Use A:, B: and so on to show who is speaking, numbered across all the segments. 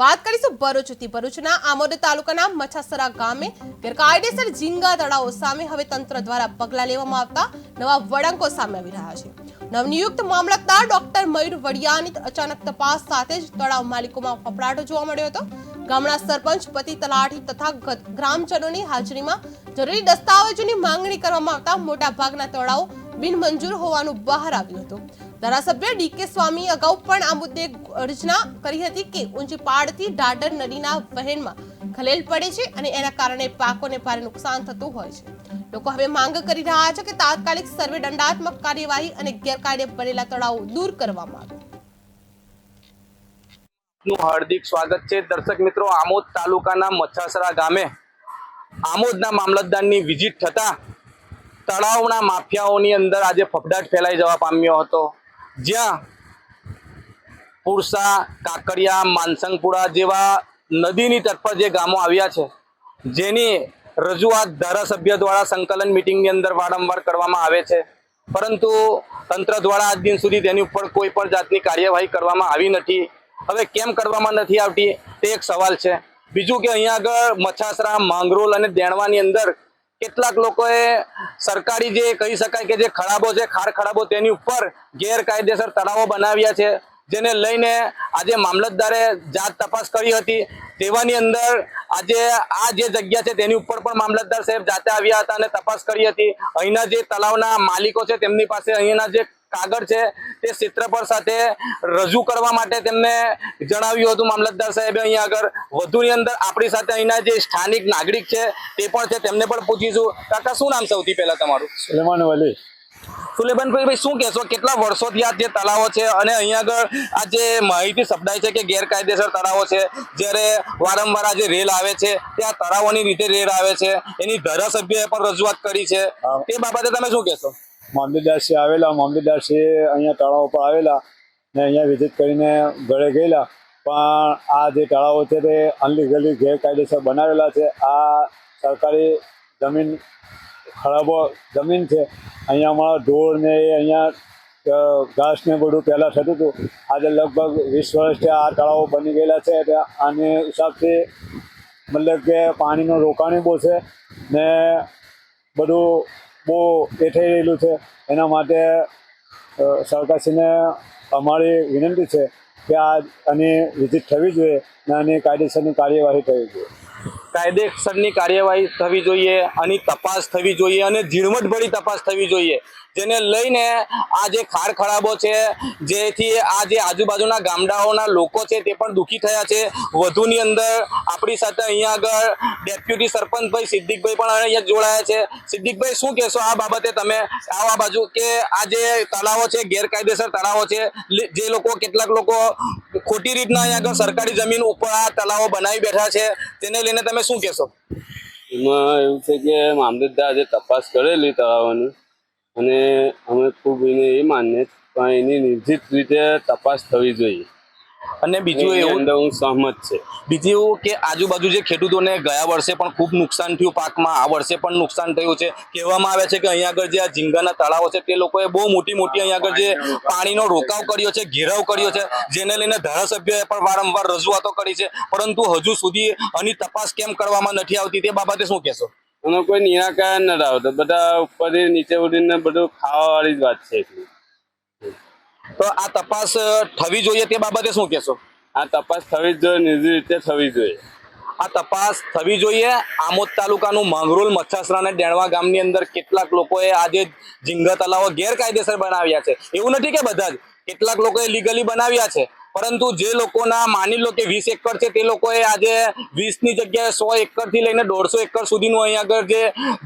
A: વાત કરીશું ભરૂચથી ભરૂચના આમોદ તાલુકાના મછાસરા ગામે ગેરકાયદેસર ઝીંગા તળાવો સામે હવે તંત્ર દ્વારા પગલાં લેવામાં આવતા નવા વળાંકો સામે આવી રહ્યા છે. નવનિયુક્ત મામલતદાર ડોક્ટર મયુર વડિયાની અચાનક તપાસ સાથે જ તળાવ માલિકોમાં ફફડાટો જોવા મળ્યો હતો. ગામના સરપંચ, પતિ તલાટી તથા ગ્રામજનોની હાજરીમાં જરૂરી દસ્તાવેજોની માંગણી કરવામાં આવતા મોટાભાગના તળાવો બિનમંજૂર હોવાનું બહાર આવ્યું હતું. ધારાસભ્ય ડીકે સ્વામી અગાઉ પણ આ મુદ્દે અર્ચના કરી હતી કે ઊંચી પાડથી ડાડર નદીના વહેણમાં ખલેલ પડે છે અને એના કારણે પાકોને ભારે નુકસાન થતું હોય છે. લોકો હવે માંગ કરી રહ્યા છે કે તાત્કાલિક સર્વે દંડાત્મક કાર્યવાહી અને ગેરકાયદે બનેલા તળાવો દૂર કરવામાં આવે.
B: નું હાર્દિક સ્વાગત છે. દર્શક મિત્રો, આમોદ તાલુકાના મચ્છાસરા ગામે આમોદના મામલતદારની વિઝિટ થતા તળાવના માફિયાઓની અંદર આજે ફફડાટ ફેલાઈ જવા પામ્યો હતો. જ્યાં પુરસા, કાકડિયા, માનસંગપુરા જેવા નદીની તટ પર જે ગામો આવ્યા છે, જેની રજૂઆત ધારાસભ્ય દ્વારા સંકલન મિટિંગની અંદર વારંવાર કરવામાં આવે છે. પરંતુ તંત્ર દ્વારા આજ દિન સુધી તેની ઉપર કોઈ પણ જાતની કાર્યવાહી કરવામાં આવી નથી. હવે કેમ કરવામાં નથી આવતી, તે એક સવાલ છે. બીજું કે અહીંયા આગળ મછાસરા માંગરોલ અને દેણવાની અંદર કેટલાક લોકોએ સરકારી જે કહી શકાય કે જે ખરાબો છે ખાર ખરાબો તેની ઉપર ગેરકાયદેસર તળાવો બનાવ્યા છે. જેને લઈને આજે મામલતદારે જાત તપાસ કરી હતી. તેવાની અંદર આજે આ જે જગ્યા છે તેની ઉપર પણ મામલતદાર સાહેબ જાતે આવ્યા હતા અને તપાસ કરી હતી. અહીંના જે તળાવના માલિકો છે તેમની પાસે અહીંના જે કાગળ છે તે ક્ષેત્રફળ સાથે રજૂ કરવા માટે તેમને જણાવ્યું હતું મામલતદાર સાહેબે અહીંયા આગળ. વધુની અંદર આપણી સાથે અહીંના જે સ્થાનિક નાગરિક છે તે પણ છે, તેમને પણ પૂછીશું. કાકા, શું નામ સૌથી પહેલા તમારું?
C: સલેમાન વલી.
B: સુલેબનભાઈ ભાઈ શું કહેશો? કેટલા વર્ષોથી આ જે તળાવો છે અને અહીંયા આગળ આ જે માહિતી સપડાય છે કે ગેરકાયદેસર તળાવો છે જ્યારે વારંવાર આ જે રેલ આવે છે તે આ તળાવોની રીતે રેલ આવે છે એની ધારાસભ્યએ પણ રજૂઆત કરી છે. તે બાબતે તમે શું કહેશો?
C: મામલતદારશ્રી આવેલા મામલતદારશ્રી અહીંયા તળાવ પર આવેલા ને અહીંયા વિઝિટ કરીને ઘરે ગયેલા. પણ આ જે તળાવો છે તે અનલીગલી ગેરકાયદેસર બનાવેલા છે. આ સરકારી જમીન ખરાબો જમીન છે. અહીંયા અમારા ઢોર ને અહીંયા ઘાસ ને બધું પહેલાં થતું હતું. આજે લગભગ વીસ વર્ષથી આ તળાવો બની ગયેલા છે એટલે આને હિસાબથી મતલબ કે પાણીનું રોકાણ બહુ છે ને બધું બહુ એ થઈ રહેલું છે. એના માટે સરકારશ્રીને અમારી વિનંતી છે કે આ આની વિઝિટ થવી જોઈએ ને આની કાયદેસરની કાર્યવાહી થવી જોઈએ.
B: કાયદેસરની કાર્યવાહી થવી જોઈએ આની તપાસ થવી જોઈએ અને ઝીણવટભરી તપાસ થવી જોઈએ, જેને લઈને આ જે ખાર ખરાબો છે, જેથી આ જે આજુબાજુના ગામડાઓના લોકો છે તે પણ દુઃખી થયા છે. વધુની અંદર આપણી સાથે અહીંયા આગળ ડેપ્યુટી સરપંચભાઈ સિદ્દિકભાઈ પણ અહીંયા જોડાયા છે. સિદ્દિકભાઈ, શું કહેશો આ બાબતે તમે આ બાજુ કે આ જે તળાવો છે, ગેરકાયદેસર તળાવો છે જે લોકો કેટલાક લોકો ખોટી રીતના અહીંયા આગળ સરકારી જમીન ઉપર આ તળાવો બનાવી બેઠા છે, તેને લઈને તમે શું કહેશો?
D: એમાં એવું છે કે મામલતદાર આજે તપાસ કરેલી તળાવોની અને અમે ખૂબ એને એ માનીએ પણ એની નિર્જિત રીતે તપાસ થવી જોઈએ.
B: અને બીજું એવું
D: હું સહમત છે.
B: બીજું એવું કે આજુબાજુ જે ખેડૂતોને ગયા વર્ષે પણ ખૂબ નુકસાન થયું પાકમાં આ વર્ષે પણ નુકસાન થયું છે. કહેવામાં આવે છે કે અહીંયા આગળ જે આ ઝીંગાના તળાવો છે તે લોકોએ બહુ મોટી મોટી અહીંયા આગળ જે પાણીનો રોકાવ કર્યો છે ઘેરાવ કર્યો છે. જેને લઈને ધારાસભ્યએ પણ વારંવાર રજૂઆતો કરી છે. પરંતુ હજુ સુધી આની તપાસ કેમ કરવામાં નથી આવતી તે બાબતે શું કહેશો?
D: એનો કોઈ નિરાકરણ નથી આવતો. બધા ઉપરથી નીચે ઉડીને બધું ખાવાવાળી જ વાત છે એટલી.
B: તો આ તપાસ થવી જોઈએ તે બાબતે શું કહેશો?
D: આ તપાસ થવી જ જોઈએ નિર્જિત રીતે થવી જોઈએ.
B: આ તપાસ થવી જોઈએ. આમોદ તાલુકાનું માંગરોલ મચ્છાસરા અને ડેણવા ગામની અંદર કેટલાક લોકોએ આજે ઝીંગા તલાવો ગેરકાયદેસર બનાવ્યા છે. એવું નથી કે બધા જ. કેટલાક લોકોએ લીગલી બનાવ્યા છે. પરંતુ જે લોકોના માની લો કે વીસ એકર છે, તે લોકોએ આજે વીસની જગ્યાએ સો એકરથી લઈને દોઢસો એકર સુધીનું અહીંયા આગળ જે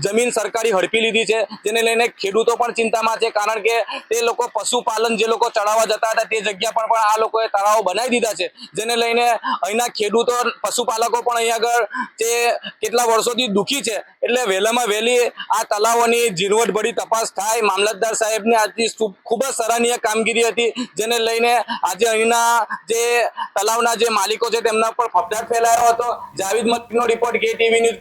B: જમીન સરકારી હડપી લીધી છે, જેને લઈને ખેડૂતો પણ ચિંતામાં છે, કારણ કે તે લોકો પશુપાલન જે લોકો ચડાવવા જતા હતા, તે જગ્યા પર પણ આ લોકોએ તળાવો બનાવી દીધા છે, જેને લઈને અહીંના ખેડૂતો, પશુપાલકો પણ અહીં આગળ જે કેટલા વર્ષોથી દુઃખી છે, એટલે વહેલામાં વહેલી આ તળાવોની ઝીણવટભરી તપાસ થાય. મામલતદાર સાહેબની આજની ખૂબ જ સરાહનીય કામગીરી હતી, જેને લઈને આજે અહીંના જે તલાવના જે માલિકો છે તેમના પર ફફડાટ ફેલાયો હતો. જાવેદ મલિકનો રિપોર્ટ કે ટીવી ન્યૂઝ